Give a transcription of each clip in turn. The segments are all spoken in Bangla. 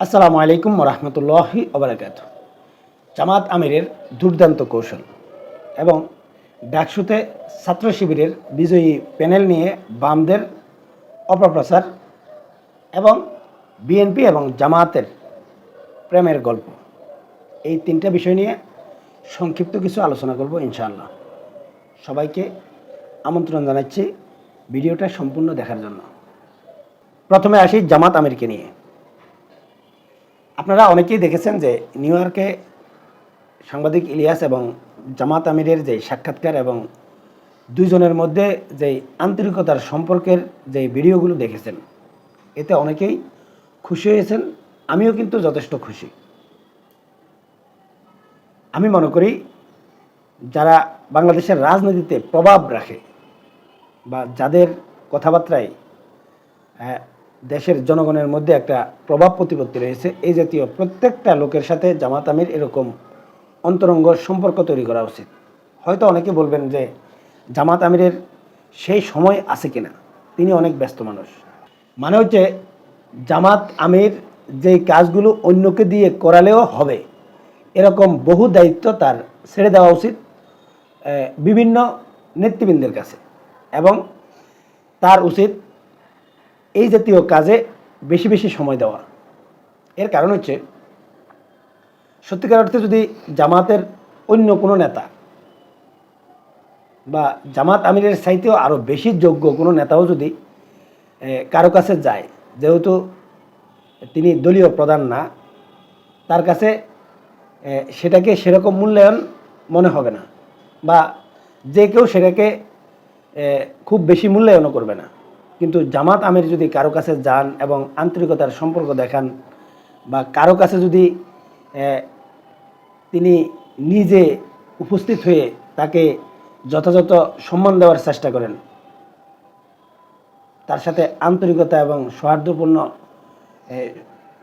আসসালামু আলাইকুম রহমতুল্লাহি ওবরাকাত জামাত আমিরের দুর্দান্ত কৌশল এবং ডাকসুতে ছাত্র শিবিরের বিজয়ী প্যানেল নিয়ে বামদের অপপ্রচার এবং বিএনপি এবং জামাতের প্রেমের গল্প। এই তিনটা বিষয় নিয়ে সংক্ষিপ্ত কিছু আলোচনা করব ইনশাআল্লাহ। সবাইকে আমন্ত্রণ জানাচ্ছি ভিডিওটা সম্পূর্ণ দেখার জন্য। প্রথমে আসি জামাত আমিরকে নিয়ে। আপনারা অনেকেই দেখেছেন যে নিউ ইয়র্কে সাংবাদিক ইলিয়াস এবং জামাত আমিরের যে সাক্ষাৎকার এবং দুইজনের মধ্যে যে আন্তরিকতার সম্পর্কের যে ভিডিওগুলো দেখেছেন, এতে অনেকেই খুশি হয়েছেন, আমিও কিন্তু যথেষ্ট খুশি। আমি মনে করি যারা বাংলাদেশের রাজনীতিতে প্রভাব রাখে বা যাদের কথাবার্তায় দেশের জনগণের মধ্যে একটা প্রভাব প্রতিপত্তি রয়েছে। এই জাতীয় প্রত্যেকটা লোকের সাথে জামাত আমির এরকম অন্তরঙ্গ সম্পর্ক তৈরি করা উচিত। হয়তো অনেকে বলবেন যে জামাত আমিরের সেই সময় আছে কিনা, তিনি অনেক ব্যস্ত মানুষ। মানে হচ্ছে জামাত আমির যেই কাজগুলো অন্যকে দিয়ে করালেও হবে, এরকম বহু দায়িত্ব তার ছেড়ে দেওয়া উচিত বিভিন্ন নেতৃবৃন্দের কাছে। এবং তার উচিত এই জাতীয় কাজে বেশি বেশি সময় দেওয়া। এর কারণ হচ্ছে, সত্যিকার অর্থে যদি জামাতের অন্য কোনো নেতা বা জামাত আমিরের চাইতেও আরও বেশি যোগ্য কোনো নেতাও যদি কারও কাছে যায়, যেহেতু তিনি দলীয় প্রধান না, তার কাছে সেটাকে সেরকম মূল্যায়ন মনে হবে না বা যে কেউ সেটাকে খুব বেশি মূল্যায়নও করবে না। কিন্তু জামাত আমির যদি কারও কাছে যান এবং আন্তরিকতার সম্পর্ক দেখান বা কারও কাছে যদি তিনি নিজে উপস্থিত হয়ে তাকে যথাযথ সম্মান দেওয়ার চেষ্টা করেন, তার সাথে আন্তরিকতা এবং সৌহার্দ্যপূর্ণ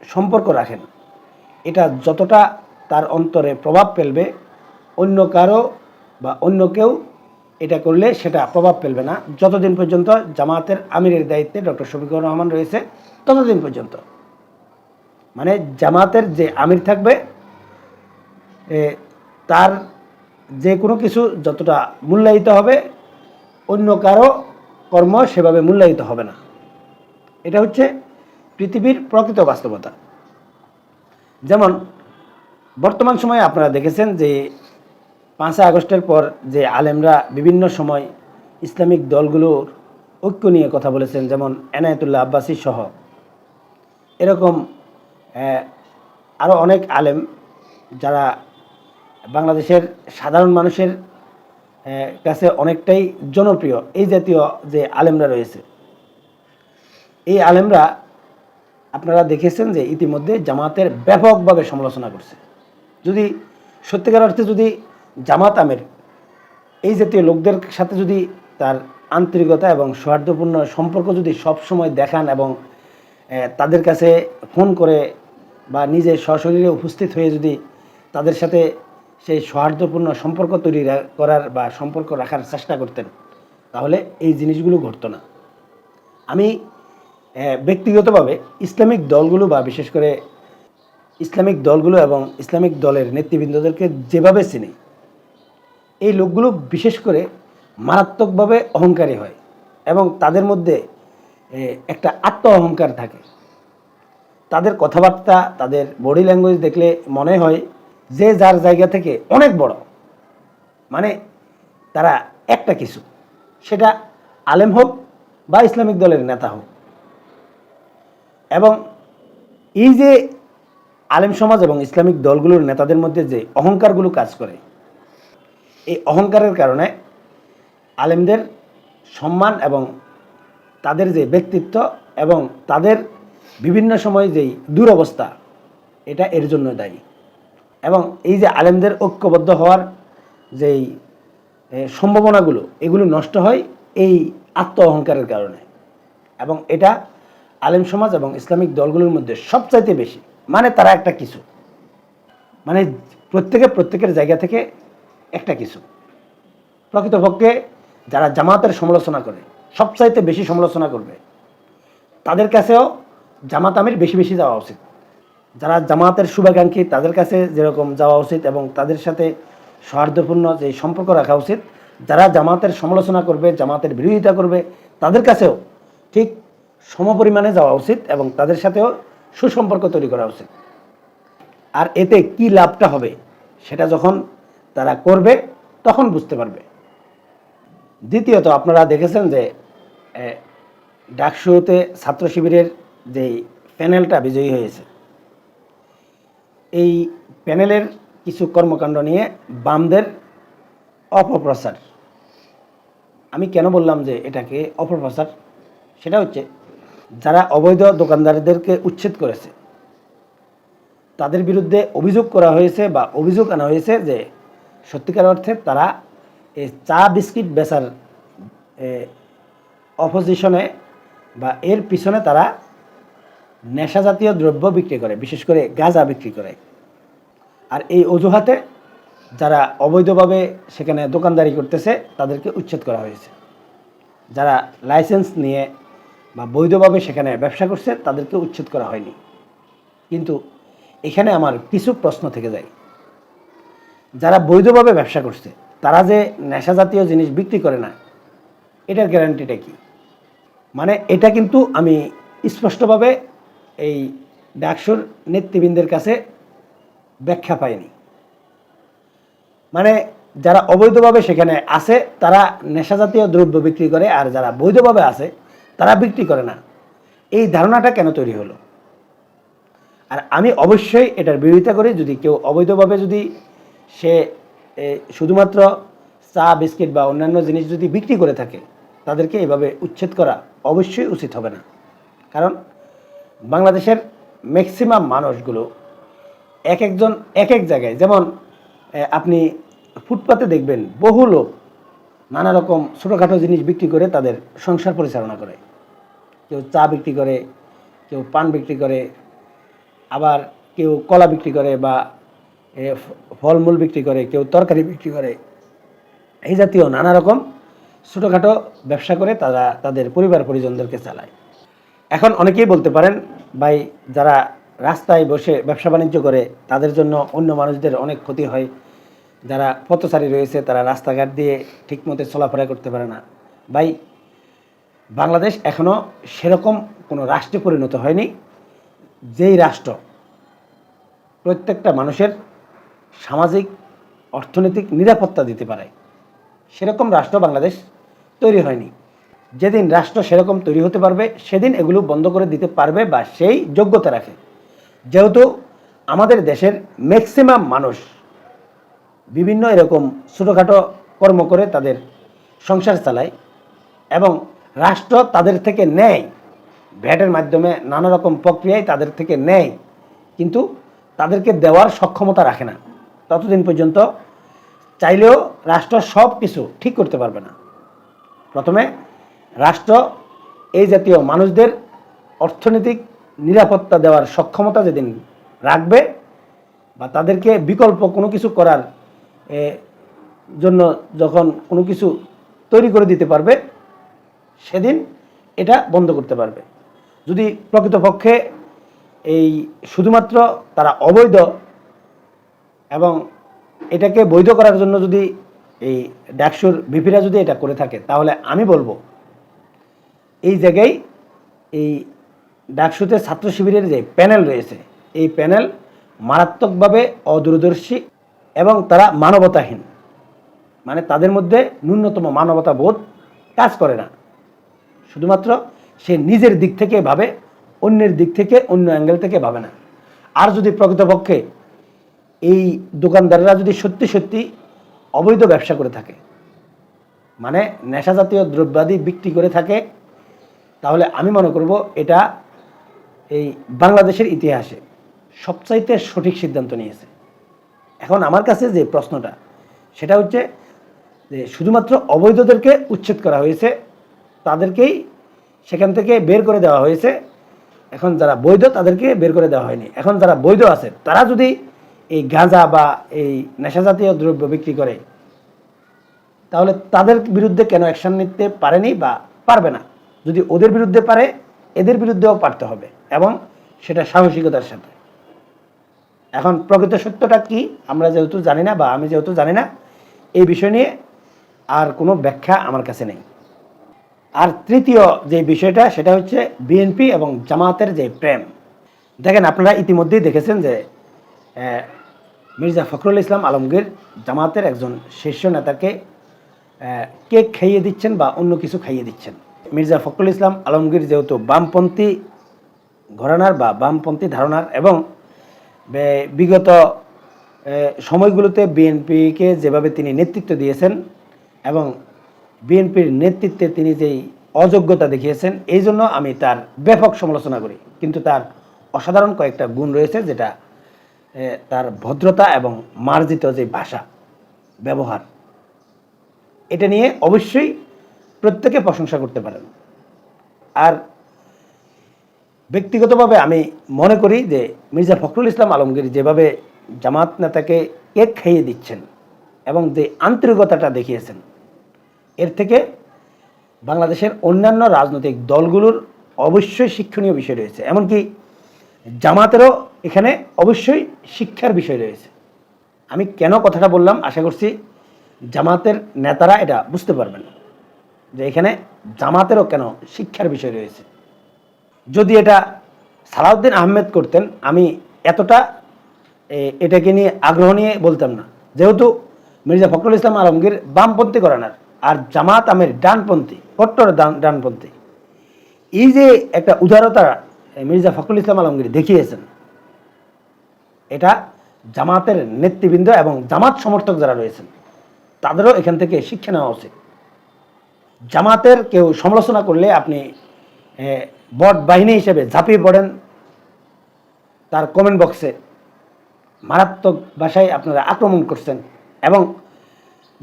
সম্পর্ক রাখেন, এটা যতটা তার অন্তরে প্রভাব ফেলবে, অন্য কারও বা অন্য কেউ এটা করলে সেটা প্রভাব ফেলবে না। যতদিন পর্যন্ত জামাতের আমিরের দায়িত্বে ডক্টর শফিকুর রহমান রয়েছে, ততদিন পর্যন্ত। মানে জামাতের যে আমির থাকবে তার যে কোনো কিছু যতটা মূল্যায়িত হবে, অন্য কারও কর্ম সেভাবে মূল্যায়িত হবে না। এটা হচ্ছে পৃথিবীর প্রকৃত বাস্তবতা। যেমন বর্তমান সময়ে আপনারা দেখেছেন যে পাঁচই আগস্টের পর যে আলেমরা বিভিন্ন সময় ইসলামিক দলগুলোর ঐক্য নিয়ে কথা বলেছেন, যেমন এনায়তুল্লাহ আব্বাসী সহ। এরকম আরও অনেক আলেম যারা বাংলাদেশের সাধারণ মানুষের কাছে অনেকটাই জনপ্রিয়, এই জাতীয় যে আলেমরা রয়েছে। এই আলেমরা আপনারা দেখেছেন যে ইতিমধ্যে জামাতের ব্যাপকভাবে সমালোচনা করছে। যদি সত্যিকার অর্থে যদি জামাত আমের, এই জাতীয় লোকদের সাথে যদি তার আন্তরিকতা এবং সৌহার্দ্যপূর্ণ সম্পর্ক যদি সব সময় দেখান এবং তাদের কাছে ফোন করে বা নিজে সশরীরে উপস্থিত হয়ে যদি তাদের সাথে সেই সৌহার্দ্যপূর্ণ সম্পর্ক তৈরি করার বা সম্পর্ক রাখার চেষ্টা করতেন, তাহলে এই জিনিসগুলো ঘটতো না। আমি ব্যক্তিগতভাবে ইসলামিক দলগুলো বা বিশেষ করে ইসলামিক দলগুলো এবং ইসলামিক দলের নেতৃবৃন্দদেরকে যেভাবে চিনি এই লোকগুলো বিশেষ করে মারাত্মকভাবে অহংকারী হয় এবং তাদের মধ্যে একটা আত্ম অহংকার থাকে। তাদের কথাবার্তা, তাদের বডি ল্যাঙ্গুয়েজ দেখলে মনে হয় যে যার জায়গা থেকে অনেক বড়। মানে তারা একটা কিছু, সেটা আলেম হোক বা ইসলামিক দলের নেতা হোক। এবং এই যে আলেম সমাজ এবং ইসলামিক দলগুলোর নেতাদের মধ্যে যে অহংকারগুলো কাজ করে এই অহংকারের কারণে আলেমদের সম্মান এবং তাদের যে ব্যক্তিত্ব এবং তাদের বিভিন্ন সময় যেই দুরবস্থা, এটা এর জন্য দায়ী। এবং এই যে আলেমদের ঐক্যবদ্ধ হওয়ার যেই সম্ভাবনাগুলো, এগুলো নষ্ট হয় এই আত্ম অহংকারের কারণে। এবং এটা আলেম সমাজ এবং ইসলামিক দলগুলোর মধ্যে সবচাইতে বেশি। মানে তারা একটা কিছু। মানে প্রত্যেকে প্রত্যেকের জায়গা থেকে একটা কিছু। প্রকৃতপক্ষে যারা জামাতের সমালোচনা করে, সবচাইতে বেশি সমালোচনা করবে, তাদের কাছেও জামাত আমির বেশি বেশি যাওয়া উচিত। যারা জামাতের শুভাকাঙ্ক্ষী, তাদের কাছে যেরকম যাওয়া উচিত এবং তাদের সাথে সৌহার্দ্যপূর্ণ যে সম্পর্ক রাখা উচিত, যারা জামাতের সমালোচনা করবে, জামাতের বিরোধিতা করবে, তাদের কাছেও ঠিক সমপরিমাণে যাওয়া উচিত এবং তাদের সাথেও সুসম্পর্ক তৈরি করা উচিত। আর এতে কি লাভটা হবে, সেটা যখন তারা করবে, তখন বুঝতে পারবে। দ্বিতীয়ত, আপনারা দেখেছেন যে ডাকসুতে ছাত্র শিবিরের যেই প্যানেলটা বিজয়ী হয়েছে, এই প্যানেলের কিছু কর্মকাণ্ড নিয়ে বামদের অপপ্রচার। আমি কেন বললাম যে এটাকে অপপ্রচার? সেটা হচ্ছে, যারা অবৈধ দোকানদারদেরকে উচ্ছেদ করেছে, তাদের বিরুদ্ধে অভিযোগ করা হয়েছে বা অভিযোগ আনা হয়েছে যে সত্যিকার অর্থে তারা এই চা বিস্কিট বেচার অপোজিশনে বা এর পিছনে তারা নেশা জাতীয় দ্রব্য বিক্রি করে, বিশেষ করে গাঁজা বিক্রি করে। আর এই অজুহাতে যারা অবৈধভাবে সেখানে দোকানদারি করতেছে, তাদেরকে উচ্ছেদ করা হয়েছে। যারা লাইসেন্স নিয়ে বা বৈধভাবে সেখানে ব্যবসা করছে, তাদেরকে উচ্ছেদ করা হয়নি। কিন্তু এখানে আমার কিছু প্রশ্ন থেকে যায়। যারা বৈধভাবে ব্যবসা করছে, তারা যে নেশা জাতীয় জিনিস বিক্রি করে না, এটার গ্যারান্টিটা কি? মানে এটা কিন্তু আমি স্পষ্টভাবে এই ডাকসুর নেতৃবৃন্দের কাছে ব্যাখ্যা পাইনি। মানে যারা অবৈধভাবে সেখানে আছে, তারা নেশা জাতীয় দ্রব্য বিক্রি করে, আর যারা বৈধভাবে আছে, তারা বিক্রি করে না। এই ধারণাটা কেন তৈরি হলো? আর আমি অবশ্যই এটার বিরোধিতা করি, যদি কেউ অবৈধভাবে যদি সে শুধুমাত্র চা, বিস্কিট বা অন্যান্য জিনিস যদি বিক্রি করে থাকে, তাদেরকে এভাবে উচ্ছেদ করা অবশ্যই উচিত হবে না। কারণ বাংলাদেশের ম্যাক্সিমাম মানুষগুলো এক একজন, এক এক জায়গায়, যেমন আপনি ফুটপাতে দেখবেন, বহু লোক নানা রকম ছোটোখাটো জিনিস বিক্রি করে তাদের সংসার পরিচালনা করে। কেউ চা বিক্রি করে, কেউ পান বিক্রি করে, আবার কেউ কলা বিক্রি করে বা ফলমূল বিক্রি করে, কেউ তরকারি বিক্রি করে, এই জাতীয় নানা রকম ছোটোখাটো ব্যবসা করে তারা তাদের পরিবার পরিজনদেরকে চালায়। এখন অনেকেই বলতে পারেন, ভাই, যারা রাস্তায় বসে ব্যবসা বাণিজ্য করে, তাদের জন্য অন্য মানুষদের অনেক ক্ষতি হয়। যারা পথচারী রয়েছে, তারা রাস্তাঘাট দিয়ে ঠিকমতো চলাফেরা করতে পারে না। ভাই, বাংলাদেশ এখনও সেরকম কোনো রাষ্ট্রে পরিণত হয়নি, যেই রাষ্ট্র প্রত্যেকটা মানুষের সামাজিক, অর্থনৈতিক নিরাপত্তা দিতে পারে। সেরকম রাষ্ট্র বাংলাদেশ তৈরি হয়নি। যেদিন রাষ্ট্র সেরকম তৈরি হতে পারবে, সেদিন এগুলো বন্ধ করে দিতে পারবে বা সেই যোগ্যতা রাখে। যেহেতু আমাদের দেশের ম্যাক্সিমাম মানুষ বিভিন্ন এরকম ছোটোখাটো কর্ম করে তাদের সংসার চালায় এবং রাষ্ট্র তাদের থেকে নেয়, ভ্যাটের মাধ্যমে নানা রকম প্রক্রিয়ায় তাদের থেকে নেয়, কিন্তু তাদেরকে দেওয়ার সক্ষমতা রাখে না। ততদিন পর্যন্ত চাইলেও রাষ্ট্র সব কিছু ঠিক করতে পারবে না। প্রথমে রাষ্ট্র এই জাতীয় মানুষদের অর্থনৈতিক নিরাপত্তা দেওয়ার সক্ষমতা যেদিন রাখবে বা তাদেরকে বিকল্প কোনো কিছু করার জন্য যখন কোনো কিছু তৈরি করে দিতে পারবে, সেদিন এটা বন্ধ করতে পারবে। যদি প্রকৃতপক্ষে এই শুধুমাত্র তারা অবৈধ এবং এটাকে বৈধ করার জন্য যদি এই ডাকসুর বিপিরা যদি এটা করে থাকে, তাহলে আমি বলব, এই জায়গায় এই ডাকসুতে ছাত্র শিবিরের যে প্যানেল রয়েছে, এই প্যানেল মারাত্মকভাবে অদূরদর্শী এবং তারা মানবতাহীন। মানে তাদের মধ্যে ন্যূনতম মানবতা বোধ কাজ করে না। শুধুমাত্র সে নিজের দিক থেকে ভাবে, অন্যের দিক থেকে, অন্য অ্যাঙ্গেল থেকে ভাবে না। আর যদি প্রকৃতপক্ষে এই দোকানদাররা যদি সত্যি সত্যি অবৈধ ব্যবসা করে থাকে মানে নেশা জাতীয় দ্রব্যাদি বিক্রি করে থাকে, তাহলে আমি মনে করব এটা এই বাংলাদেশের ইতিহাসে সবচাইতে সঠিক সিদ্ধান্ত নিয়েছে। এখন আমার কাছে যে প্রশ্নটা, সেটা হচ্ছে যে শুধুমাত্র অবৈধদেরকে উচ্ছেদ করা হয়েছে, তাদেরকেই সেখান থেকে বের করে দেওয়া হয়েছে। এখন যারা বৈধ, তাদেরকে বের করে দেওয়া হয়নি। এখন যারা বৈধ আছে, তারা যদি এই গাঁজা বা এই নেশাজাতীয় দ্রব্য বিক্রি করে, তাহলে তাদের বিরুদ্ধে কেন অ্যাকশন নিতে পারেনি বা পারবে না? যদি ওদের বিরুদ্ধে পারে, এদের বিরুদ্ধেও পারতে হবে এবং সেটা সাহসিকতার সাথে। এখন প্রকৃত সত্যটা কি আমরা যেহেতু জানি না বা আমি যেহেতু জানি না, এই বিষয় নিয়ে আর কোনো ব্যাখ্যা আমার কাছে নেই। আর তৃতীয় যে বিষয়টা, সেটা হচ্ছে বিএনপি এবং জামাতের যে প্রেম। দেখেন, আপনারা ইতিমধ্যেই দেখেছেন যে মির্জা ফখরুল ইসলাম আলমগীর জামাতের একজন শীর্ষ নেতাকে কেক খাইয়ে দিচ্ছেন বা অন্য কিছু খাইয়ে দিচ্ছেন? মির্জা ফখরুল ইসলাম আলমগীর যেহেতু বামপন্থী ঘরানার বা বামপন্থী ধারণার এবং বিগত সময়গুলোতে বিএনপিকে যেভাবে তিনি নেতৃত্ব দিয়েছেন এবং বিএনপির নেতৃত্বে তিনি যেই অযোগ্যতা দেখিয়েছেন, এই জন্য আমি তার ব্যাপক সমালোচনা করি। কিন্তু তার অসাধারণ কয়েকটা গুণ রয়েছে যেটা তার ভদ্রতা এবং মার্জিত যে ভাষা, ব্যবহার, এটা নিয়ে অবশ্যই প্রত্যেকে প্রশংসা করতে পারেন। আর ব্যক্তিগতভাবে আমি মনে করি যে মির্জা ফখরুল ইসলাম আলমগীর যেভাবে জামাত নেতাকে কেক খাইয়ে দিচ্ছেন এবং যে আন্তরিকতাটা দেখিয়েছেন, এর থেকে বাংলাদেশের অন্যান্য রাজনৈতিক দলগুলোর অবশ্যই শিক্ষণীয় বিষয় রয়েছে। এমনকি জামাতেরও এখানে অবশ্যই শিক্ষার বিষয় রয়েছে। আমি কেন কথাটা বললাম? আশা করছি জামাতের নেতারা এটা বুঝতে পারবেন যে এখানে জামাতেরও কেন শিক্ষার বিষয় রয়েছে। যদি এটা সালাউদ্দিন আহমেদ করতেন, আমি এতটা এটাকে নিয়ে আগ্রহ নিয়ে বলতাম না। যেহেতু মির্জা ফখরুল ইসলাম আলমগীর বামপন্থী করানার আর জামাত আমের ডানপন্থী কট্টর ডান, ডানপন্থী। এই যে একটা উদারতা মির্জা ফখরুল ইসলাম আলমগীর দেখিয়েছেন। এটা জামাতের নেতৃবৃন্দ এবং জামাত সমর্থক যারা রয়েছেন, তাদেরও এখান থেকে শিক্ষা নেওয়া উচিত। জামাতের কেউ সমালোচনা করলে আপনি বট বাহিনী হিসেবে ঝাঁপিয়ে পড়েন, তার কমেন্ট বক্সে মারাত্মক ভাষায় আপনারা আক্রমণ করছেন এবং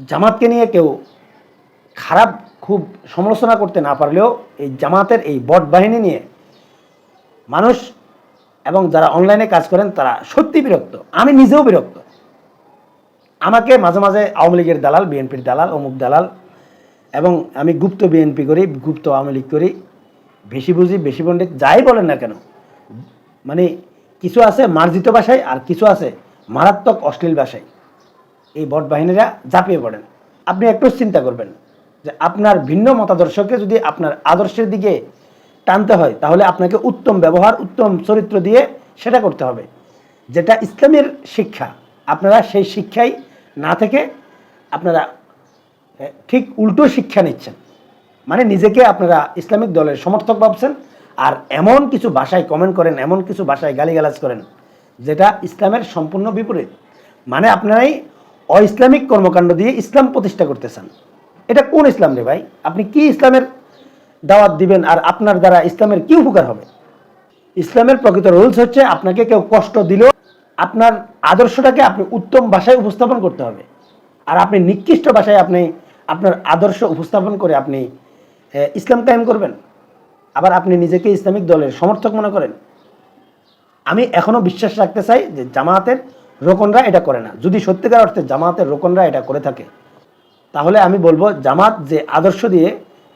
জামাতকে নিয়ে কেউ খারাপ, খুব সমালোচনা করতে না পারলেও এই জামাতের এই বট বাহিনী নিয়ে মানুষ এবং যারা অনলাইনে কাজ করেন, তারা সত্যি বিরক্ত। আমি নিজেও বিরক্ত। আমাকে মাঝে মাঝে আওয়ামী লীগের দালাল, বিএনপির দালাল, অমুক দালাল, এবং আমি গুপ্ত বিএনপি করি, গুপ্ত আওয়ামী লীগ করি, বেশি বুঝি, বেশি পণ্ডিত, যাই বলেন না কেন মানে কিছু আছে মার্জিত ভাষায় আর কিছু আছে মারাত্মক অশ্লীল ভাষায়। এই বট বাহিনীরা ঝাঁপিয়ে পড়েন। আপনি একটু চিন্তা করবেন যে আপনার ভিন্ন মতাদর্শকে যদি আপনার আদর্শের দিকে টানতে হয়, তাহলে আপনাকে উত্তম ব্যবহার, উত্তম চরিত্র দিয়ে সেটা করতে হবে। যেটা ইসলামের শিক্ষা, আপনারা সেই শিক্ষাই না থেকে আপনারা ঠিক উল্টো শিক্ষা নিচ্ছেন। মানে নিজেকে আপনারা ইসলামিক দলের সমর্থক ভাবছেন, আর এমন কিছু ভাষায় কমেন্ট করেন, এমন কিছু ভাষায় গালিগালাজ করেন, যেটা ইসলামের সম্পূর্ণ বিপরীত। মানে আপনারাই অইসলামিক কর্মকাণ্ড দিয়ে ইসলাম প্রতিষ্ঠা করতেছেন। এটা কোন ইসলাম রে ভাই? আপনি কি ইসলামের দাওয়াত দিবেন আর আপনার দ্বারা ইসলামের কি উপকার হবে? ইসলামের প্রকৃত রুলস হচ্ছে আপনাকে কেউ কষ্ট দিলেও আপনার আদর্শটাকে আপনি উত্তম ভাষায় উপস্থাপন করতে হবে। আর আপনি নিকৃষ্ট ভাষায় আপনি আপনার আদর্শ উপস্থাপন করে আপনি ইসলাম কায়েম করবেন। আবার আপনি নিজেকে ইসলামিক দলের সমর্থক মনে করেন। আমি এখনও বিশ্বাস রাখতে চাই যে জামায়াতের রোকনরা এটা করে না। যদি সত্যিকার অর্থে জামাতের রোকনরা এটা করে থাকে, তাহলে আমি বলব জামাত যে আদর্শ দিয়ে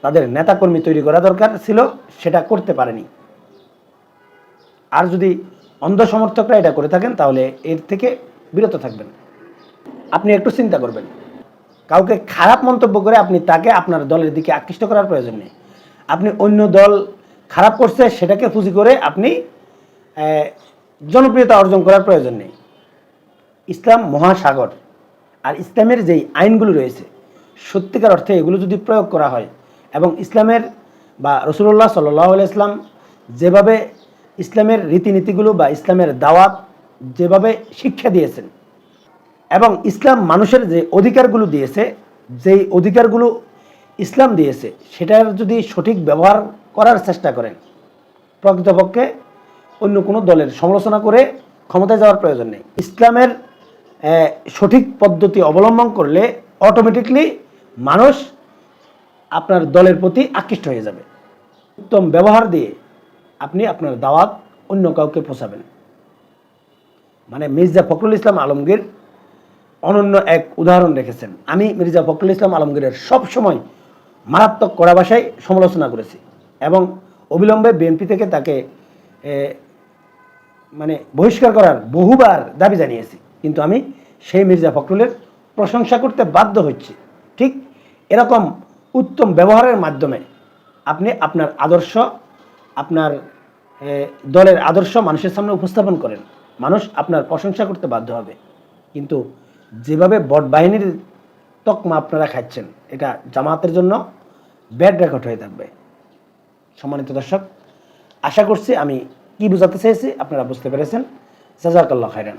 তাদের নেতাকর্মী তৈরি করা দরকার ছিল, সেটা করতে পারেনি। আর যদি অন্ধ সমর্থকরা এটা করে থাকেন, তাহলে এর থেকে বিরত থাকবেন। আপনি একটু চিন্তা করবেন। কাউকে খারাপ মন্তব্য করে আপনি তাকে আপনার দলের দিকে আকৃষ্ট করার প্রয়োজন নেই। আপনি অন্য দল খারাপ করছে, সেটাকে পুঁজি করে আপনি জনপ্রিয়তা অর্জন করার প্রয়োজন নেই। ইসলাম মহাসাগর আর ইসলামের যেই আইনগুলো রয়েছে, সত্যিকার অর্থে এগুলো যদি প্রয়োগ করা হয় এবং ইসলামের বা রসুল্লাহ সাল্লাহ ইসলাম যেভাবে ইসলামের রীতিনীতিগুলো বা ইসলামের দাওয়াত যেভাবে শিক্ষা দিয়েছেন এবং ইসলাম মানুষের যে অধিকারগুলো দিয়েছে, যেই অধিকারগুলো ইসলাম দিয়েছে, সেটার যদি সঠিক ব্যবহার করার চেষ্টা করেন, প্রকৃতপক্ষে অন্য কোনো দলের সমালোচনা করে ক্ষমতায় যাওয়ার প্রয়োজন নেই। ইসলামের সঠিক পদ্ধতি অবলম্বন করলে অটোমেটিকলি মানুষ আপনার দলের প্রতি আকৃষ্ট হয়ে যাবে। উত্তম ব্যবহার দিয়ে আপনি আপনার দাওয়াত অন্য কাউকে পৌঁছাবেন। মানে মির্জা ফখরুল ইসলাম আলমগীর অনন্য এক উদাহরণ রেখেছেন। আমি মির্জা ফখরুল ইসলাম আলমগীরের সব সময় মারাত্মক কড়া ভাষায় সমালোচনা করেছি এবং অবিলম্বে বিএনপি থেকে তাকে মানে বহিষ্কার করার বহুবার দাবি জানিয়েছি। কিন্তু আমি সেই মির্জা ফখরুলের প্রশংসা করতে বাধ্য হচ্ছি। ঠিক এরকম উত্তম ব্যবহারের মাধ্যমে আপনি আপনার আদর্শ, আপনার দলের আদর্শ মানুষের সামনে উপস্থাপন করেন। মানুষ আপনার প্রশংসা করতে বাধ্য হবে। কিন্তু যেভাবে বট বাহিনীর তকমা আপনারা খাচ্ছেন, এটা জামাতের জন্য ব্যাড রেকর্ড হয়ে থাকবে। সম্মানিত দর্শক, আশা করছি আমি কি বোঝাতে চেয়েছি আপনারা বুঝতে পেরেছেন। জাজাকাল্লাহ খাইরান